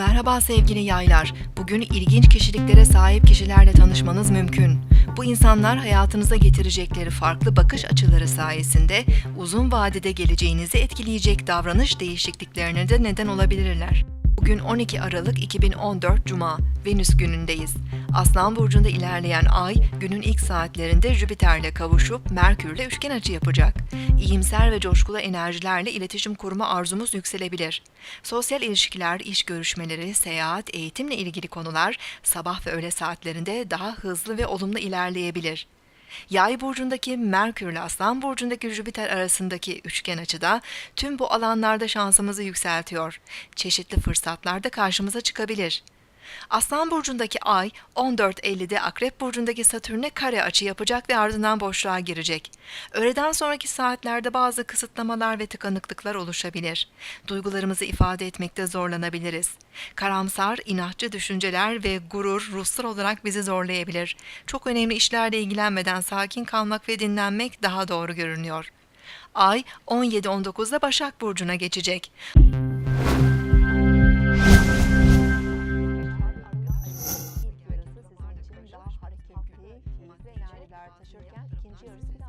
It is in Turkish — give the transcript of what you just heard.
Merhaba sevgili yaylar. Bugün ilginç kişiliklere sahip kişilerle tanışmanız mümkün. Bu insanlar hayatınıza getirecekleri farklı bakış açıları sayesinde uzun vadede geleceğinizi etkileyecek davranış değişikliklerine de neden olabilirler. Bugün 12 Aralık 2014 Cuma, Venüs günündeyiz. Aslan burcunda ilerleyen ay günün ilk saatlerinde Jüpiter'le kavuşup Merkür'le üçgen açı yapacak. İyimser ve coşkulu enerjilerle iletişim kurma arzumuz yükselebilir. Sosyal ilişkiler, iş görüşmeleri, seyahat, eğitimle ilgili konular sabah ve öğle saatlerinde daha hızlı ve olumlu ilerleyebilir. Yay burcundaki Merkür ile Aslan burcundaki Jüpiter arasındaki üçgen açıda tüm bu alanlarda şansımızı yükseltiyor. Çeşitli fırsatlar da karşımıza çıkabilir. Aslan burcundaki Ay 14.50'de Akrep burcundaki Satürn'e kare açı yapacak ve ardından boşluğa girecek. Öğleden sonraki saatlerde bazı kısıtlamalar ve tıkanıklıklar oluşabilir. Duygularımızı ifade etmekte zorlanabiliriz. Karamsar, inatçı düşünceler ve gurur ruhsal olarak bizi zorlayabilir. Çok önemli işlerle ilgilenmeden sakin kalmak ve dinlenmek daha doğru görünüyor. Ay 17-19'da Başak Burcu'na geçecek. süreler taşırken ikinci yarısında